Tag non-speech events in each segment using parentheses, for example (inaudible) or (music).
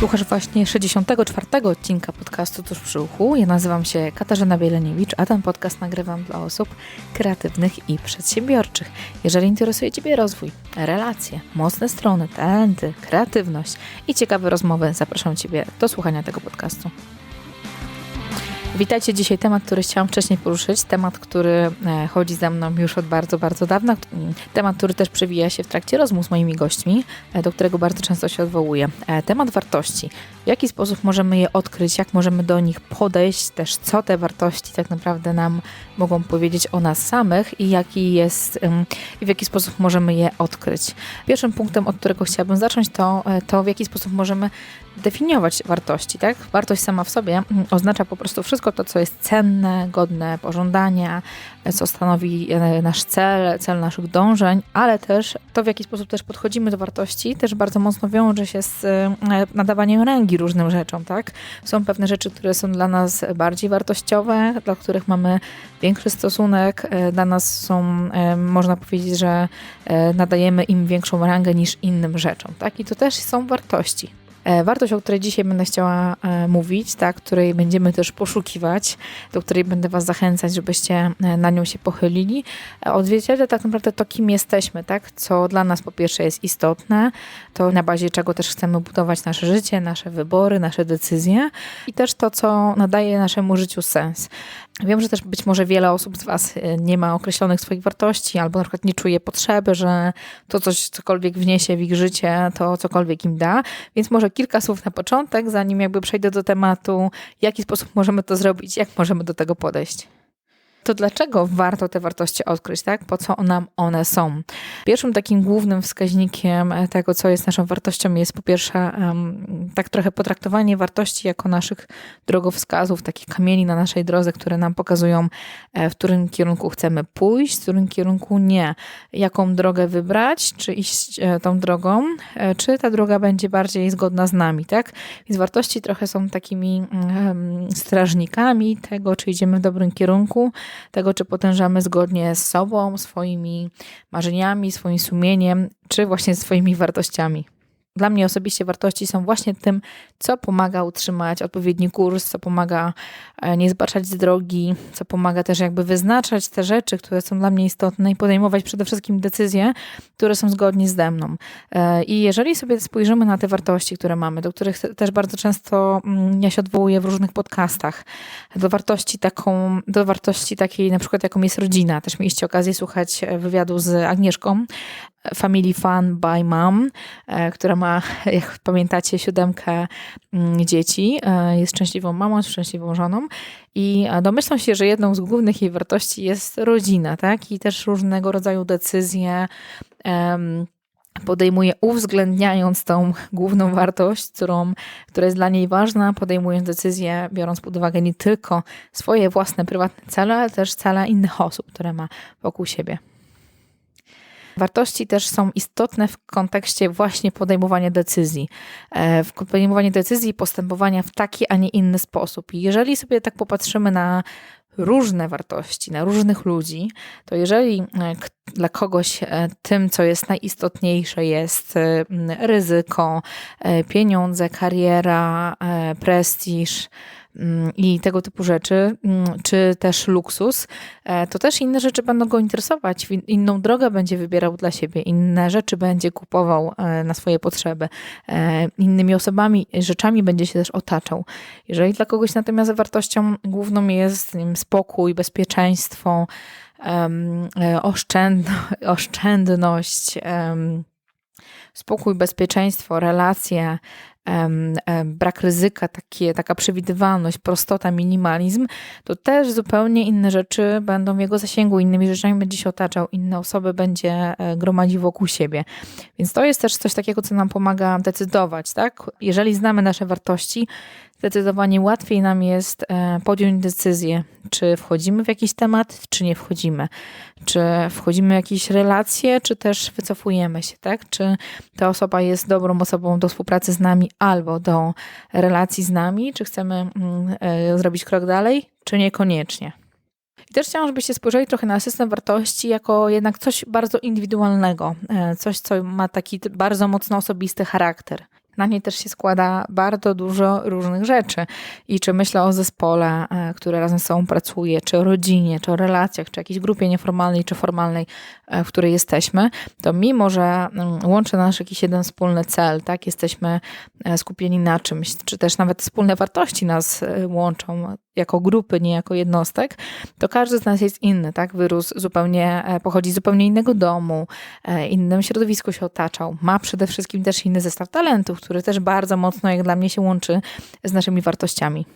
Słuchasz właśnie 64. odcinka podcastu Tuż przy uchu. Ja nazywam się Katarzyna Bieleniewicz, a ten podcast nagrywam dla osób kreatywnych i przedsiębiorczych. Jeżeli interesuje Ciebie rozwój, relacje, mocne strony, talenty, kreatywność i ciekawe rozmowy, zapraszam Ciebie do słuchania tego podcastu. Witajcie dzisiaj temat, który chciałam wcześniej poruszyć, temat, który e, chodzi ze mną już od bardzo, bardzo dawna, temat, który też przewija się w trakcie rozmów z moimi gośćmi, e, do którego bardzo często się odwołuję. E, temat wartości. W jaki sposób możemy je odkryć, jak możemy do nich podejść, też co te wartości tak naprawdę nam mogą powiedzieć o nas samych i jaki jest i w jaki sposób możemy je odkryć. Pierwszym punktem, od którego chciałabym zacząć, to, to w jaki sposób możemy definiować wartości. Tak? Wartość sama w sobie oznacza po prostu wszystko, wszystko to, co jest cenne, godne pożądania, co stanowi e, nasz cel, cel naszych dążeń, ale też to, w jaki sposób też podchodzimy do wartości, też bardzo mocno wiąże się z e, nadawaniem rangi różnym rzeczom, tak? Są pewne rzeczy, które są dla nas bardziej wartościowe, dla których mamy większy stosunek, e, dla nas są, można powiedzieć, że nadajemy im większą rangę niż innym rzeczom, tak? I to też są wartości. E, wartość, o której dzisiaj będę chciała e, mówić, tak, której będziemy też poszukiwać, do której będę Was zachęcać, żebyście e, na nią się pochylili, odzwierciedla tak naprawdę to, kim jesteśmy, tak, co dla nas po pierwsze jest istotne, to na bazie czego też chcemy budować nasze życie, nasze wybory, nasze decyzje i też to, co nadaje naszemu życiu sens. Wiem, że też być może wiele osób z Was nie ma określonych swoich wartości, albo na przykład nie czuje potrzeby, że to coś, cokolwiek wniesie w ich życie, to cokolwiek im da, więc może kilka słów na początek, zanim jakby przejdę do tematu, w jaki sposób możemy to zrobić, jak możemy do tego podejść to dlaczego warto te wartości odkryć, tak? Po co nam one są? Pierwszym takim głównym wskaźnikiem tego, co jest naszą wartością, jest po pierwsze tak trochę potraktowanie wartości jako naszych drogowskazów, takich kamieni na naszej drodze, które nam pokazują, e, w którym kierunku chcemy pójść, w którym kierunku nie. Jaką drogę wybrać, czy iść e, tą drogą, e, czy ta droga będzie bardziej zgodna z nami, tak? Więc wartości trochę są takimi strażnikami tego, czy idziemy w dobrym kierunku, tego, czy potężamy zgodnie z sobą, swoimi marzeniami, swoim sumieniem, czy właśnie swoimi wartościami. Dla mnie osobiście wartości są właśnie tym, co pomaga utrzymać odpowiedni kurs, co pomaga e, nie zbaczać z drogi, co pomaga też jakby wyznaczać te rzeczy, które są dla mnie istotne i podejmować przede wszystkim decyzje, które są zgodnie ze mną. E, I jeżeli sobie spojrzymy na te wartości, które mamy, do których też bardzo często mm, ja się odwołuję w różnych podcastach, do wartości taką, do wartości takiej na przykład jaką jest rodzina. Też mieliście okazję słuchać e, wywiadu z Agnieszką, Family Fun by Mom, e, która ma, (laughs) jak pamiętacie, siódemkę mm, dzieci. E, jest szczęśliwą mamą, szczęśliwą żoną i domyślam się, że jedną z głównych jej wartości jest rodzina, tak? I też różnego rodzaju decyzje podejmuje uwzględniając tą główną wartość, którą, która jest dla niej ważna, podejmując decyzje, biorąc pod uwagę nie tylko swoje własne, prywatne cele, ale też cele innych osób, które ma wokół siebie. Wartości też są istotne w kontekście właśnie podejmowania decyzji. E, w podejmowanie decyzji i postępowania w taki, a nie inny sposób. I jeżeli sobie tak popatrzymy na różne wartości, na różnych ludzi, to jeżeli e, dla kogoś e, tym, co jest najistotniejsze, jest ryzyko, pieniądze, kariera, prestiż, i tego typu rzeczy, mm, czy też luksus, e, to też inne rzeczy będą go interesować. Inną drogę będzie wybierał dla siebie, inne rzeczy będzie kupował e, na swoje potrzeby, e, innymi osobami, rzeczami będzie się też otaczał. Jeżeli dla kogoś natomiast wartością główną jest wiem, spokój, bezpieczeństwo, (laughs) oszczędność, spokój, bezpieczeństwo, relacje, brak ryzyka, takie, taka przewidywalność, prostota, minimalizm, to też zupełnie inne rzeczy będą w jego zasięgu, innymi rzeczami będzie się otaczał, inne osoby będzie e, gromadził wokół siebie. Więc to jest też coś takiego, co nam pomaga decydować, tak? Jeżeli znamy nasze wartości, zdecydowanie łatwiej nam jest e, podjąć decyzję, czy wchodzimy w jakiś temat, czy nie wchodzimy. Czy wchodzimy w jakieś relacje, czy też wycofujemy się, tak? Czy ta osoba jest dobrą osobą do współpracy z nami albo do relacji z nami, czy chcemy mm, e, zrobić krok dalej, czy niekoniecznie. I też chciałam, żebyście spojrzeli trochę na system wartości jako jednak coś bardzo indywidualnego, e, coś, co ma taki bardzo mocno osobisty charakter. Na niej też się składa bardzo dużo różnych rzeczy. I czy myślę o zespole, e, który razem z sobą pracuje, czy o rodzinie, czy o relacjach, czy jakiejś grupie nieformalnej, czy formalnej, e, w której jesteśmy, to mimo, że mm, łączy nas jakiś jeden wspólny cel, tak, jesteśmy e, skupieni na czymś, czy też nawet wspólne wartości nas łączą jako grupy, nie jako jednostek, to każdy z nas jest inny, tak, wyrósł zupełnie, pochodzi z zupełnie innego domu, innym środowisku się otaczał, ma przede wszystkim też inny zestaw talentów, który też bardzo mocno, jak dla mnie, się łączy z naszymi wartościami.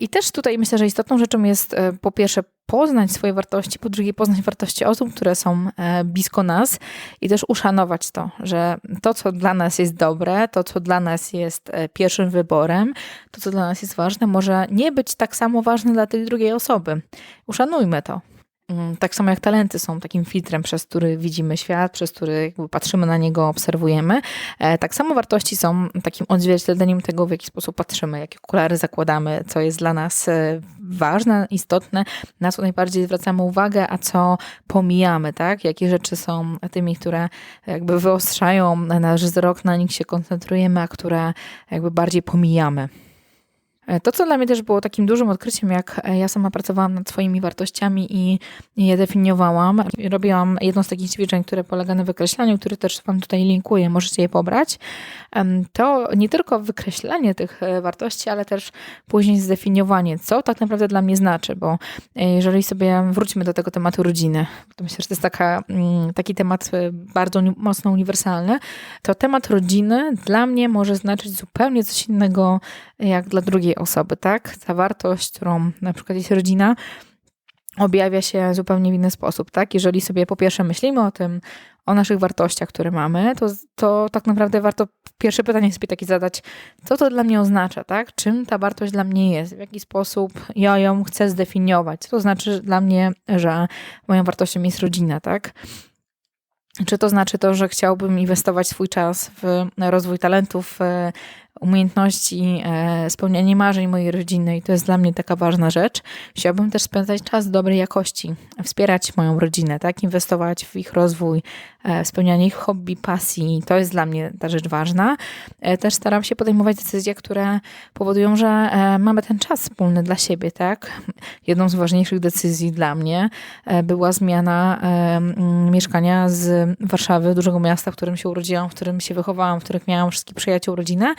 I też tutaj myślę, że istotną rzeczą jest e, po pierwsze poznać swoje wartości, po drugie poznać wartości osób, które są e, blisko nas i też uszanować to, że to, co dla nas jest dobre, to, co dla nas jest e, pierwszym wyborem, to, co dla nas jest ważne, może nie być tak samo ważne dla tej drugiej osoby. Uszanujmy to. Mm, tak samo jak talenty są takim filtrem, przez który widzimy świat, przez który patrzymy na niego, obserwujemy. E, tak samo wartości są takim odzwierciedleniem tego, w jaki sposób patrzymy, jakie okulary zakładamy, co jest dla nas e, ważne, istotne, na co najbardziej zwracamy uwagę, a co pomijamy, tak? Jakie rzeczy są tymi, które jakby wyostrzają nasz wzrok, na nich się koncentrujemy, a które jakby bardziej pomijamy. E, to, co dla mnie też było takim dużym odkryciem, jak e, ja sama pracowałam nad swoimi wartościami i je definiowałam, robiłam jedno z takich ćwiczeń, które polega na wykreślaniu, który też Wam tutaj linkuję, możecie je pobrać, to nie tylko wykreślanie tych e, wartości, ale też później zdefiniowanie, co tak naprawdę dla mnie znaczy, bo jeżeli sobie wróćmy do tego tematu rodziny, to myślę, że to jest taka, mm, taki temat bardzo mocno uniwersalny, to temat rodziny dla mnie może znaczyć zupełnie coś innego jak dla drugiej osoby, tak? Ta wartość, którą na przykład jest rodzina, objawia się zupełnie w inny sposób, tak? Jeżeli sobie po pierwsze myślimy o tym, o naszych wartościach, które mamy, to, to tak naprawdę warto pierwsze pytanie sobie takie zadać, co to dla mnie oznacza, tak? Czym ta wartość dla mnie jest? W jaki sposób ja ją chcę zdefiniować? Co to znaczy dla mnie, że moją wartością jest rodzina, tak? Czy to znaczy to, że chciałbym inwestować swój czas w rozwój talentów, umiejętności, e, spełnianie marzeń mojej rodziny i to jest dla mnie taka ważna rzecz. Chciałabym też spędzać czas dobrej jakości, wspierać moją rodzinę, tak, inwestować w ich rozwój, e, spełnianie ich hobby, pasji. To jest dla mnie ta rzecz ważna. E, też staram się podejmować decyzje, które powodują, że mamy ten czas wspólny dla siebie, tak. Jedną z ważniejszych decyzji dla mnie była zmiana mieszkania z Warszawy, dużego miasta, w którym się urodziłam, w którym się wychowałam, w którym miałam wszystkich przyjaciół, rodzinę,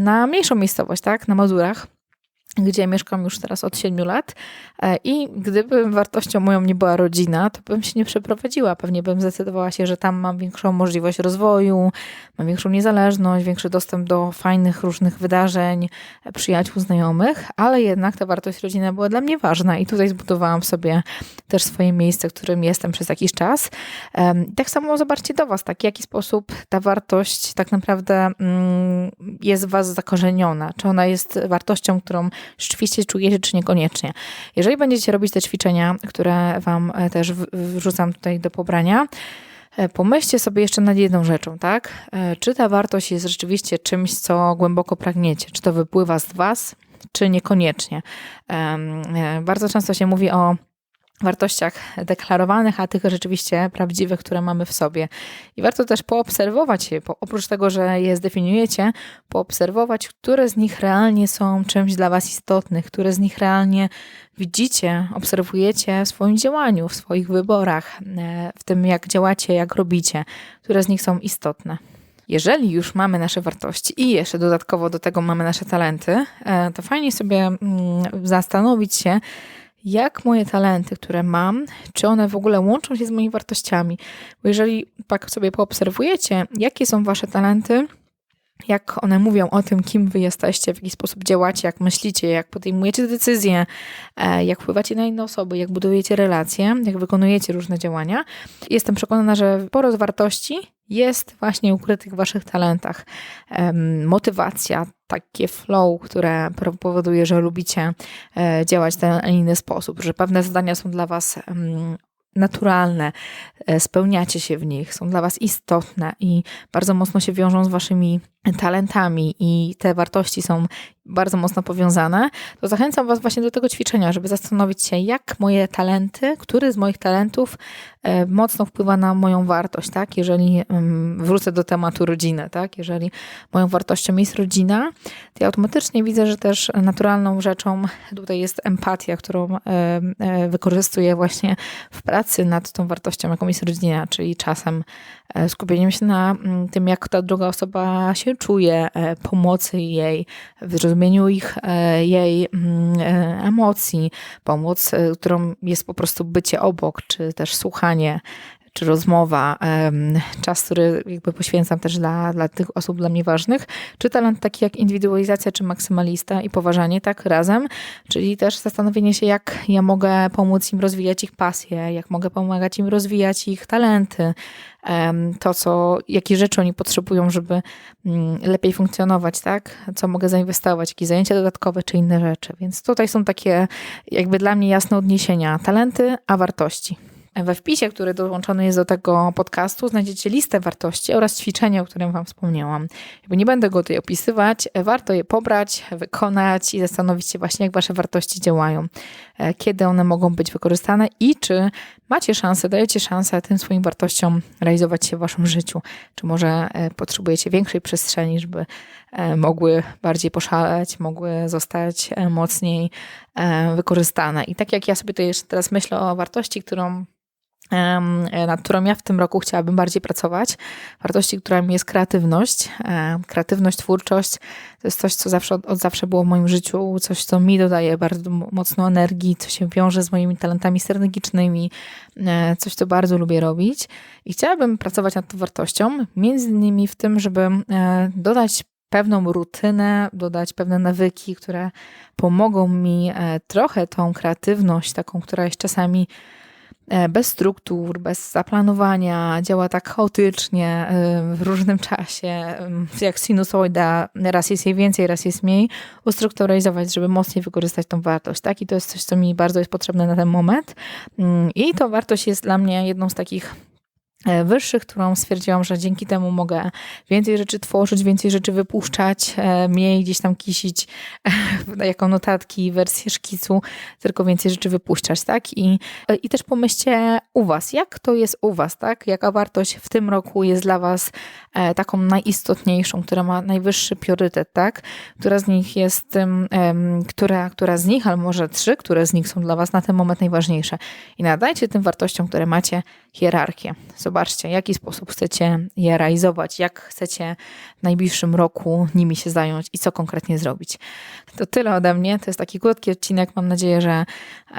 na mniejszą miejscowość, tak, na Mazurach gdzie mieszkam już teraz od 7 lat. E, I gdyby wartością moją nie była rodzina, to bym się nie przeprowadziła. Pewnie bym zdecydowała się, że tam mam większą możliwość rozwoju, mam większą niezależność, większy dostęp do fajnych różnych wydarzeń, przyjaciół, znajomych, ale jednak ta wartość rodziny była dla mnie ważna i tutaj zbudowałam sobie też swoje miejsce, w którym jestem przez jakiś czas. Tak samo zobaczcie do Was, tak, w jaki sposób ta wartość tak naprawdę mm, jest w Was zakorzeniona. Czy ona jest wartością, którą rzeczywiście czujecie, czy niekoniecznie. Jeżeli będziecie robić te ćwiczenia, które Wam e, też wrzucam tutaj do pobrania, e, Pomyślcie sobie jeszcze nad jedną rzeczą, tak? E, czy ta wartość jest rzeczywiście czymś, co głęboko pragniecie? Czy to wypływa z Was, czy niekoniecznie? Bardzo często się mówi o wartościach deklarowanych, a tych rzeczywiście prawdziwych, które mamy w sobie. I warto też poobserwować je, oprócz tego, że je zdefiniujecie, poobserwować, które z nich realnie są czymś dla Was istotnych, które z nich realnie widzicie, obserwujecie w swoim działaniu, w swoich wyborach, e, w tym jak działacie, jak robicie, które z nich są istotne. Jeżeli już mamy nasze wartości i jeszcze dodatkowo do tego mamy nasze talenty, e, to fajnie sobie mm, zastanowić się, jak moje talenty, które mam, czy one w ogóle łączą się z moimi wartościami. Bo jeżeli tak sobie poobserwujecie, jakie są wasze talenty, jak one mówią o tym, kim wy jesteście, w jaki sposób działacie, jak myślicie, jak podejmujecie decyzje, e, jak wpływacie na inne osoby, jak budujecie relacje, jak wykonujecie różne działania. Jestem przekonana, że z wartości jest właśnie ukrytych w waszych talentach. Motywacja, takie flow, które powoduje, że lubicie e, działać w ten inny sposób, że pewne zadania są dla was naturalne, e, spełniacie się w nich, są dla Was istotne i bardzo mocno się wiążą z Waszymi talentami i te wartości są bardzo mocno powiązane, to zachęcam Was właśnie do tego ćwiczenia, żeby zastanowić się, jak moje talenty, który z moich talentów e, mocno wpływa na moją wartość, tak? Jeżeli wrócę do tematu rodziny, tak? Jeżeli moją wartością jest rodzina, to ja automatycznie widzę, że też naturalną rzeczą tutaj jest empatia, którą e, wykorzystuję właśnie w pracy nad tą wartością, jaką jest rodzina, czyli czasem skupieniem się na mm, tym, jak ta druga osoba się czuje, pomocy jej, wyrozumieniu zrozumieniu ich, e, jej mm, e, emocji, pomoc, e, którą jest po prostu bycie obok, czy też słuchanie, czy rozmowa, czas, który jakby poświęcam też dla, dla tych osób dla mnie ważnych, czy talent taki jak indywidualizacja, czy maksymalista i poważanie tak razem, czyli też zastanowienie się, jak ja mogę pomóc im rozwijać ich pasję, jak mogę pomagać im rozwijać ich talenty, to, co, jakie rzeczy oni potrzebują, żeby mm, lepiej funkcjonować, tak? Co mogę zainwestować, jakieś zajęcia dodatkowe, czy inne rzeczy. Więc tutaj są takie jakby dla mnie jasne odniesienia talenty, a wartości. We wpisie, który dołączony jest do tego podcastu, znajdziecie listę wartości oraz ćwiczenia, o którym Wam wspomniałam. Jakby nie będę go tutaj opisywać, warto je pobrać, wykonać i zastanowić się właśnie, jak Wasze wartości działają, e, kiedy one mogą być wykorzystane i czy macie szansę, dajecie szansę tym swoim wartościom realizować się w Waszym życiu. Czy może e, potrzebujecie większej przestrzeni, żeby e, mogły bardziej poszaleć, mogły zostać mocniej wykorzystane. I tak jak ja sobie tutaj jeszcze teraz myślę o wartości, którą nad którą ja w tym roku chciałabym bardziej pracować. Wartości, którą jest kreatywność. Kreatywność, twórczość to jest coś, co zawsze, od zawsze było w moim życiu, coś, co mi dodaje bardzo mocno energii, co się wiąże z moimi talentami strategicznymi, e, coś, co bardzo lubię robić. I chciałabym pracować nad tą wartością, między innymi w tym, żeby e, dodać pewną rutynę, dodać pewne nawyki, które pomogą mi e, trochę tą kreatywność, taką, która jest czasami E, bez struktur, bez zaplanowania, działa tak chaotycznie e, w różnym czasie, jak sinusoida, raz jest jej więcej, raz jest mniej, ustrukturyzować, żeby mocniej wykorzystać tą wartość. Tak? I to jest coś, co mi bardzo jest potrzebne na ten moment. Mm, I to wartość jest dla mnie jedną z takich E, wyższych, którą stwierdziłam, że dzięki temu mogę więcej rzeczy tworzyć, więcej rzeczy wypuszczać, e, mniej gdzieś tam kisić e, (laughs) jako notatki, wersję szkicu, tylko więcej rzeczy wypuszczać, tak? I, I też pomyślcie u Was, jak to jest u Was, tak? Jaka wartość w tym roku jest dla Was taką najistotniejszą, która ma najwyższy priorytet, tak? Która z nich jest tym, która, która z nich, ale może trzy, które z nich są dla Was na ten moment najważniejsze. I nadajcie tym wartościom, które macie, hierarchię. Zobaczcie, w jaki sposób chcecie je realizować, jak chcecie w najbliższym roku nimi się zająć i co konkretnie zrobić. To tyle ode mnie. To jest taki krótki odcinek. Mam nadzieję, że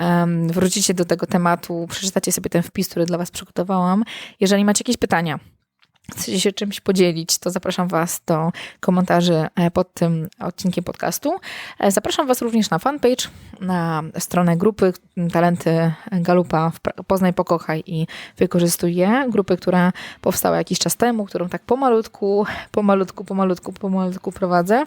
um, wrócicie do tego tematu, przeczytacie sobie ten wpis, który dla Was przygotowałam. Jeżeli macie jakieś pytania, chcecie się czymś podzielić, to zapraszam Was do komentarzy e, pod tym odcinkiem podcastu. E, zapraszam Was również na fanpage, na stronę grupy Talenty Galupa Poznaj, Pokochaj i Wykorzystuj je. Grupy, która powstała jakiś czas temu, którą tak pomalutku, pomalutku, pomalutku, pomalutku prowadzę.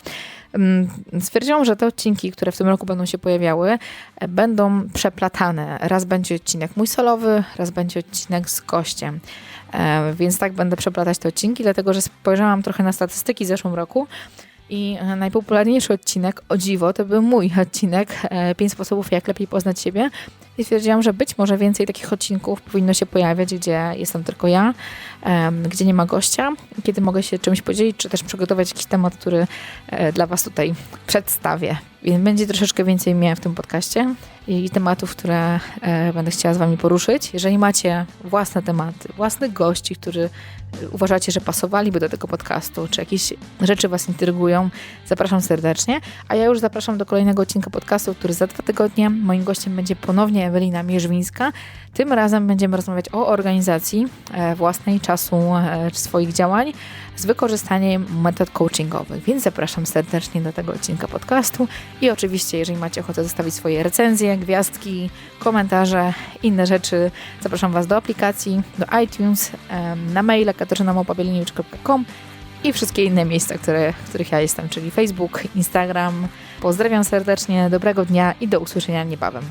Mm, stwierdziłam, że te odcinki, które w tym roku będą się pojawiały, e, będą przeplatane. Raz będzie odcinek mój solowy, raz będzie odcinek z gościem. Więc tak będę przeplatać te odcinki, dlatego że spojrzałam trochę na statystyki w zeszłym roku i e, najpopularniejszy odcinek, o dziwo, to był mój odcinek, 5 sposobów jak lepiej poznać siebie. I stwierdziłam, że być może więcej takich odcinków powinno się pojawiać, gdzie jestem tylko ja, gdzie nie ma gościa, kiedy mogę się czymś podzielić, czy też przygotować jakiś temat, który dla Was tutaj przedstawię. Więc będzie troszeczkę więcej mnie w tym podcaście i tematów, które e, będę chciała z Wami poruszyć. Jeżeli macie własne tematy, własnych gości, którzy uważacie, że pasowaliby do tego podcastu, czy jakieś rzeczy Was intrygują, zapraszam serdecznie. A ja już zapraszam do kolejnego odcinka podcastu, który za dwa tygodnie moim gościem będzie ponownie Ewelina Mierzwińska. Tym razem będziemy rozmawiać o organizacji e, własnej czasu e, swoich działań z wykorzystaniem metod coachingowych. Więc zapraszam serdecznie do tego odcinka podcastu i oczywiście, jeżeli macie ochotę zostawić swoje recenzje, gwiazdki, komentarze, inne rzeczy, zapraszam Was do aplikacji, do iTunes, na maila katarzynamopabiliniewicz.com i wszystkie inne miejsca, które, w których ja jestem, czyli Facebook, Instagram. Pozdrawiam serdecznie, dobrego dnia i do usłyszenia niebawem.